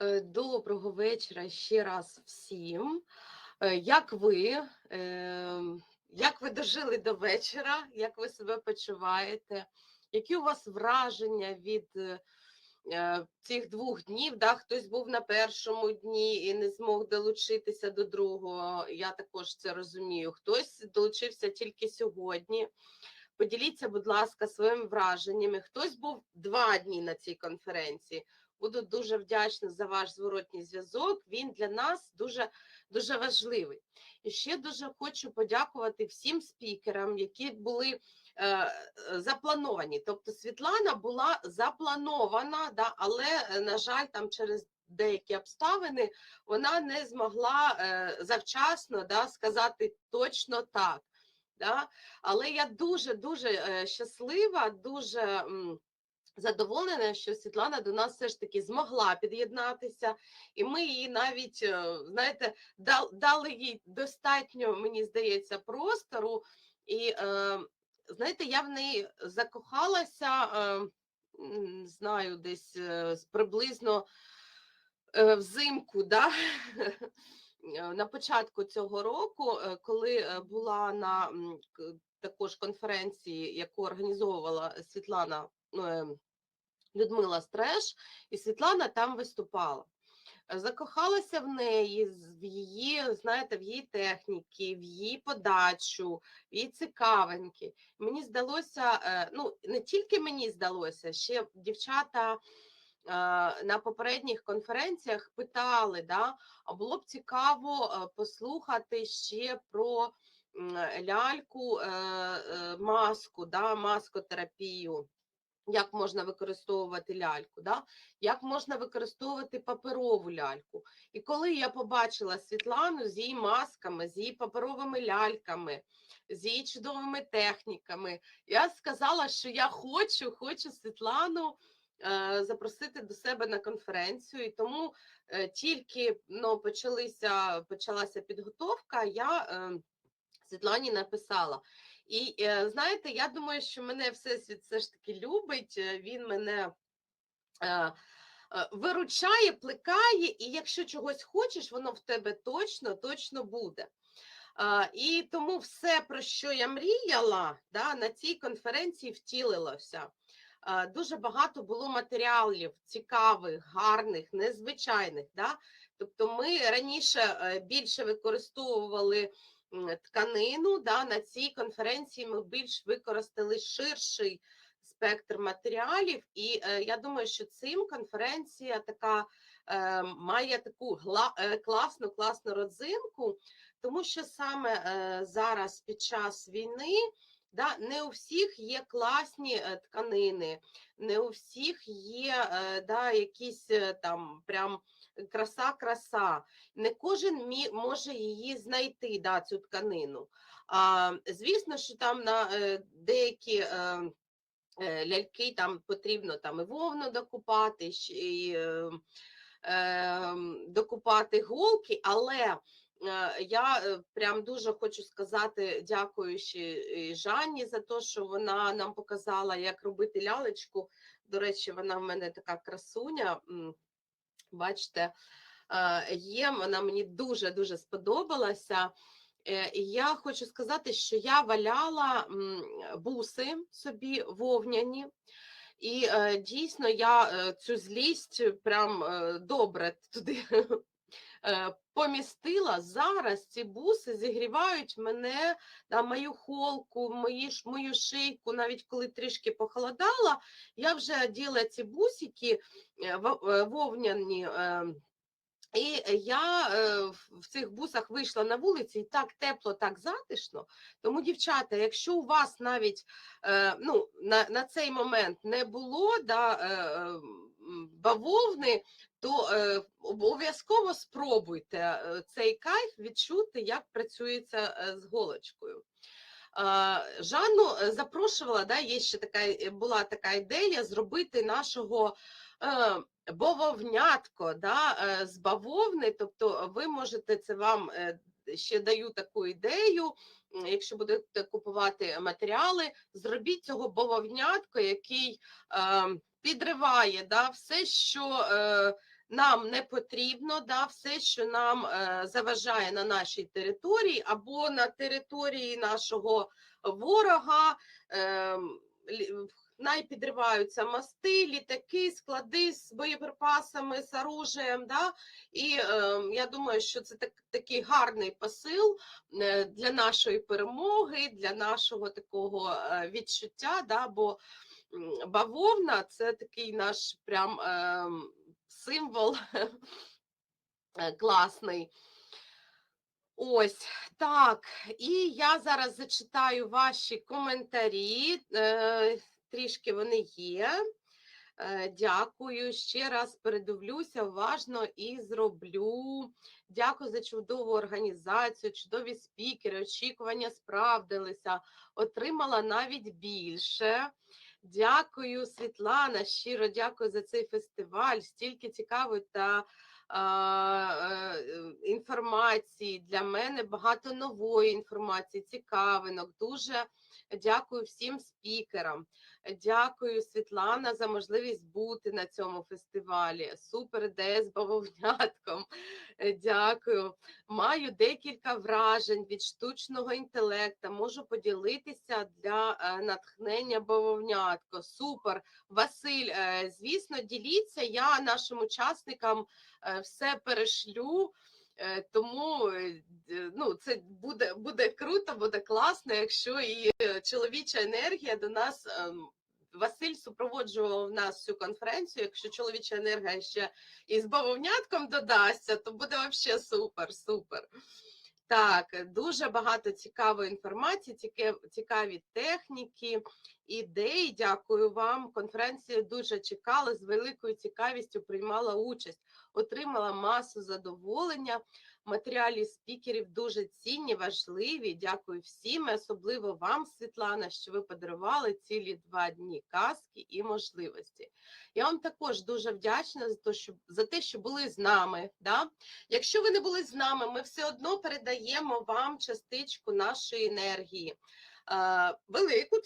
Е, Доброго вечора ще раз всім. Е, Як ви? Ем, Як ви дожили до вечора? Як ви себе почуваєте? Які у вас враження від е, цих двох днів? Да? Хтось був на першому дні і не змог долучитися до другого. Я також це розумію. Хтось долучився тільки сьогодні. Поділіться, будь ласка, своїми враженнями. Хтось був два дні на цій конференції. Буду дуже вдячна за ваш зворотній зв'язок. Він для нас дуже дуже важливий. І ще дуже хочу подякувати всім спікерам, які були е, заплановані. Тобто, Світлана була запланована, да, але, е, на жаль, там через деякі обставини вона не змогла е, завчасно да, сказати точно так. Да? Але я дуже дуже е, щаслива, дуже. Задоволена, що Світлана до нас все ж таки змогла під'єднатися, і ми її навіть, е, знаєте, дали їй достатньо, мені здається, простору. І е, знаєте, я в неї закохалася, е, знаю, десь приблизно взимку, да? на початку цього року, коли була на також конференції, яку організовувала Світлана. Людмила Стреш, і Світлана там виступала. Закохалася в неї, в її, знаєте, в її техніки, в її подачу, в її цікавинки. Мені здалося, е, ну не тільки мені здалося, ще дівчата. е, На попередніх конференціях питали, да, а було б цікаво е, послухати ще про ляльку, маску, да, маскотерапію як можна використовувати ляльку, да? як можна використовувати паперову ляльку. І коли я побачила Світлану з її масками, з її паперовими ляльками, з її чудовими техніками, я сказала, що я хочу, хочу Світлану е, запросити до себе на конференцію. І тому е, тільки ну, почалися, почалася підготовка, я е, Світлані написала. І е, знаєте, я думаю, що мене всесвіт все ж таки любить. е, Він мене е, виручає, плекає, і якщо чогось хочеш, воно в тебе точно, точно буде. І тому все, про що я мріяла, да, на цій конференції втілилося. Дуже багато було матеріалів цікавих, гарних, незвичайних. Да? Тобто ми раніше більше використовували тканину. Да, на цій конференції ми більш використали ширший спектр матеріалів, і е, я думаю, що цим конференція така е, має таку гла, е, класну, класну родзинку, тому що саме е, зараз під час війни. Да, не у всіх є класні е, тканини, не у всіх є е, да, якісь е, там прям краса-краса. Не кожен може її знайти, да, цю тканину. А, звісно, що там на е, деякі е, е, ляльки там потрібно там і вовну докупати, і е, е, докупати голки, але я прям дуже хочу сказати, дякуючи Жанні за те, що вона нам показала, як робити лялечку. До речі, вона в мене така красуня. Бачите, є, вона мені дуже-дуже сподобалася. Е, І я хочу сказати, що я валяла буси собі вовняні, і е, дійсно я е, цю злість прям добре туди помістила. Зараз ці буси зігрівають мене на мою холку, мої, мою шийку, навіть коли трішки похолодала, я вже оділа ці бусики е, е, вовняні. е, і я е, в- цих бусах вийшла на вулиці, і так тепло, так затишно. Тому, дівчата, якщо у вас навіть е, ну, на, на цей момент не було да, е, е, бавовни, то е, обов'язково спробуйте е, цей кайф відчути, як працюється е, з голочкою. Жанну запрошувала, да, є ще така була така ідея зробити нашого бавовнятко да, з бавовни. Тобто, ви можете це вам ще даю таку ідею. Якщо будете купувати матеріали, зробіть цього бавовнятко, який е, підриває да, все, що е, нам не потрібно, да, все, що нам е, заважає на нашій території або на території нашого ворога. Е, Найпідриваються мости, літаки, склади з боєприпасами, з оружием. Да? І е, я думаю, що це так, такий гарний посил е, для нашої перемоги, для нашого такого е, відчуття. Да? Бо бавовна це такий наш прям е, символ е, класний. Ось так. І я зараз зачитаю ваші коментарі. Е, трішки вони є. Е, Дякую. Ще раз передивлюся уважно і зроблю. Дякую за чудову організацію, чудові спікери, очікування справдилися. Отримала навіть більше. Дякую, Світлана. Щиро дякую за цей фестиваль. Стільки цікавої та е, інформації. Для мене багато нової інформації, цікавинок. Дуже дякую всім спікерам. Дякую, Світлана, за можливість бути на цьому фестивалі. Супер ідея з бавовнятком. Дякую. Маю декілька вражень від штучного інтелекту. Можу поділитися для е, натхнення бавовнятко. Супер. Василь, е, звісно, діліться. Я нашим учасникам е, все перешлю. Е, Тому е, ну, це буде, буде круто, буде класно, якщо і е, чоловіча енергія до нас. ем, Василь супроводжував нас цю конференцію. Якщо чоловіча енергія ще і з бавовнятком додасться, то буде взагалі супер, супер. Так, дуже багато цікавої інформації, цікаві техніки, ідеї. Дякую вам. Конференцію дуже чекала, з великою цікавістю приймала участь, отримала масу задоволення. Матеріалі спікерів дуже цінні, важливі. Дякую всім, особливо вам, Світлана, що ви подарували цілі два дні казки і можливості. Я вам також дуже вдячна за те, що за те, що були з нами. Да? Якщо ви не були з нами, ми все одно передаємо вам частичку нашої енергії. Е, Велику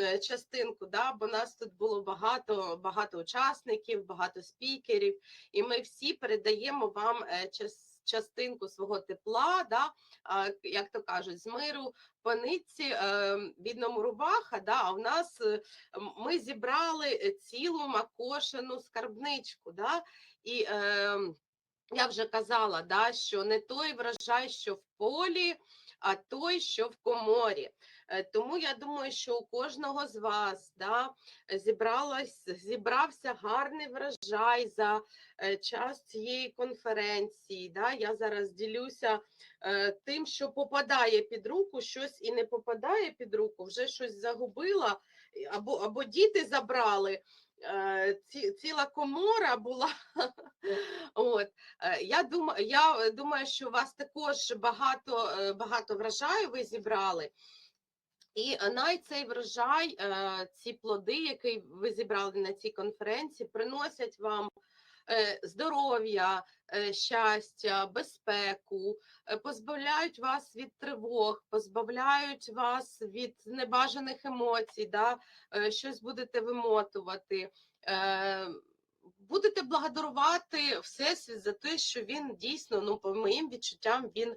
е, частинку, да, бо нас тут було багато, багато учасників, багато спікерів, і ми всі передаємо вам е, час- частинку свого тепла, да, як то кажуть, з миру по нитці е, бідному рубаха. Да, а в нас ми зібрали цілу макошену скарбничку. Да, і я вже казала, да, що не той врожай, що в полі, а той, що в коморі. Е, Тому я думаю, що у кожного з вас да, зібралось, зібрався гарний врожай за е, час цієї конференції. Да. Я зараз ділюся е, тим, що попадає під руку, щось і не попадає під руку, вже щось загубила, або, або діти забрали. Ці- Ціла комора була. От. Е, Я думаю, я думаю, що вас також багато, е, багато врожаю ви зібрали. І най цей врожай, е, ці плоди, які ви зібрали на цій конференції, приносять вам здоров'я, е, щастя, безпеку, е, позбавляють вас від тривог, позбавляють вас від небажаних емоцій, да? е, щось будете вимотувати. Будете благодарувати Всесвіт за те, що він дійсно, ну, по моїм відчуттям, він,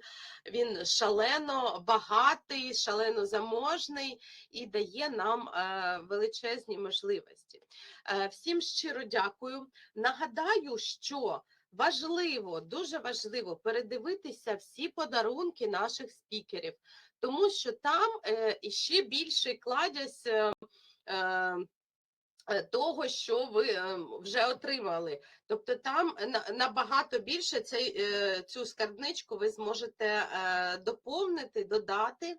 він шалено багатий, шалено заможний і дає нам е, величезні можливості. Е, всім щиро дякую. Нагадаю, що важливо, дуже важливо передивитися всі подарунки наших спікерів, тому що там е, іще більший кладязь. Е, того, що ви е, вже отримали. Тобто там набагато більше цей, е, цю скарбничку ви зможете доповнити, додати.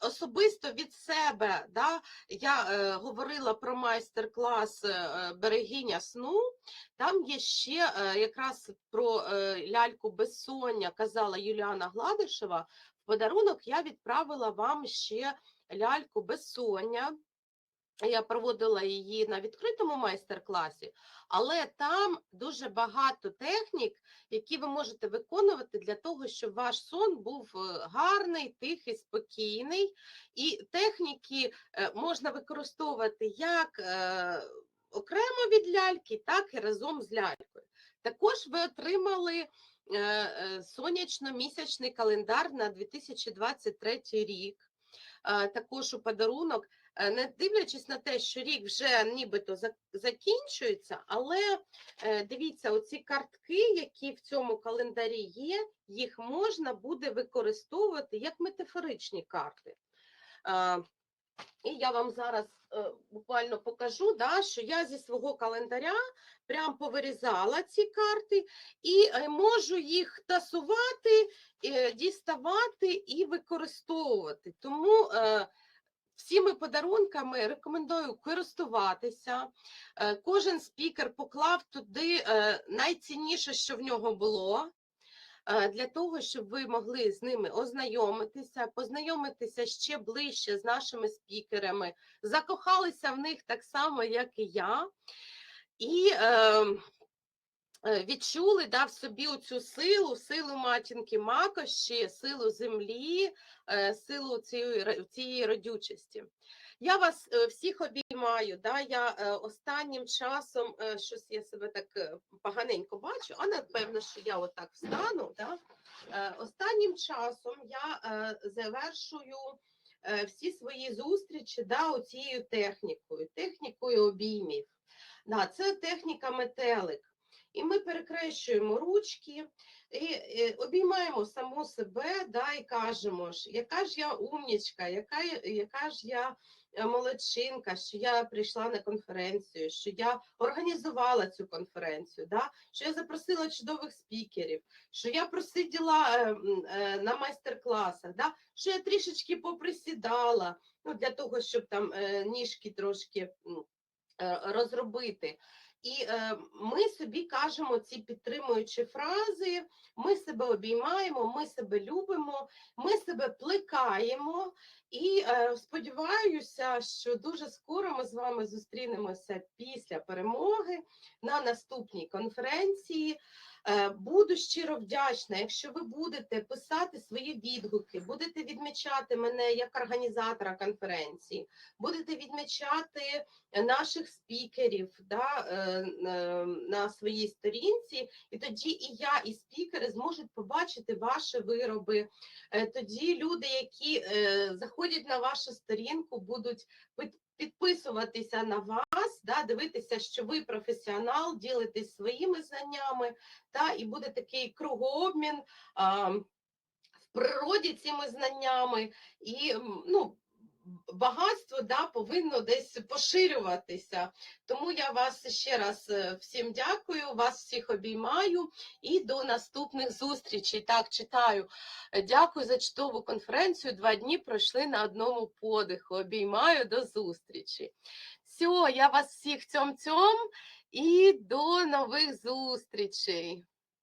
Особисто від себе, да, я е, говорила про майстер-клас берегиня сну. Там є ще е, якраз про е, ляльку безсоння казала Юліана Гладишева. В подарунок я відправила вам ще ляльку безсоння. Я проводила її на відкритому майстер-класі, але там дуже багато технік, які ви можете виконувати для того, щоб ваш сон був е, гарний, тихий, спокійний. І техніки е, можна використовувати як е, окремо від ляльки, так і разом з лялькою. Також ви отримали сонячно-місячний календар на 2023 рік. Також у подарунок, не дивлячись на те, що рік вже нібито закінчується, але е, дивіться, оці картки, які в цьому календарі є, їх можна буде використовувати як метафоричні карти. Е, І я вам зараз е, буквально покажу, да, що я зі свого календаря прям повирізала ці карти і е, можу їх тасувати, е, діставати і використовувати. Тому е, всіми подарунками рекомендую користуватися. Е, Кожен спікер поклав туди е, найцінніше, що в нього було. е, Для того, щоб ви могли з ними ознайомитися, познайомитися ще ближче з нашими спікерами, закохалися в них так само, як і я, і е, е, відчули да, в собі цю силу, силу матінки Макоші, силу землі, е, силу цієї, цієї родючості. Я вас е, всіх обіймаю. Да? Я е, останнім часом е, щось я себе так е, поганенько бачу, а напевно, що я отак встану. Да? Е, Останнім часом я е, завершую е, всі свої зустрічі да, оцією технікою, технікою обіймів. Да, це техніка метелик. І ми перекрещуємо ручки і, е, обіймаємо саму себе да, і кажемо, ж, яка ж я умнічка, яка, яка ж я е, молодчинка, що я прийшла на конференцію, що я організувала цю конференцію, да, що я запросила чудових спікерів, що я просиділа е, е, на майстер-класах, да, що я трішечки поприсідала ну, для того, щоб там е, ніжки трошки е, розробити. І е, ми собі кажемо ці підтримуючі фрази, ми себе обіймаємо, ми себе любимо, ми себе плекаємо. І е, сподіваюся, що дуже скоро ми з вами зустрінемося після перемоги на наступній конференції. Е, Буду щиро вдячна, якщо ви будете писати свої відгуки, будете відмічати мене як організатора конференції, будете відмічати наших спікерів да, е, е, на своїй сторінці, і тоді і я, і спікери зможуть побачити ваші вироби. Тоді люди, які заходять на вашу сторінку, будуть підписуватися на вас, да, дивитися, що ви професіонал, ділитесь своїми знаннями, та і буде такий кругообмін а, в природі цими знаннями. І ну, багатство да, повинно десь поширюватися. Тому я вас ще раз е, всім дякую, вас всіх обіймаю і до наступних зустрічей. Так, читаю. Дякую за чудову конференцію. Два дні пройшли на одному подиху. Обіймаю до зустрічі. Все, я вас всіх цьом-цьом і до нових зустрічей.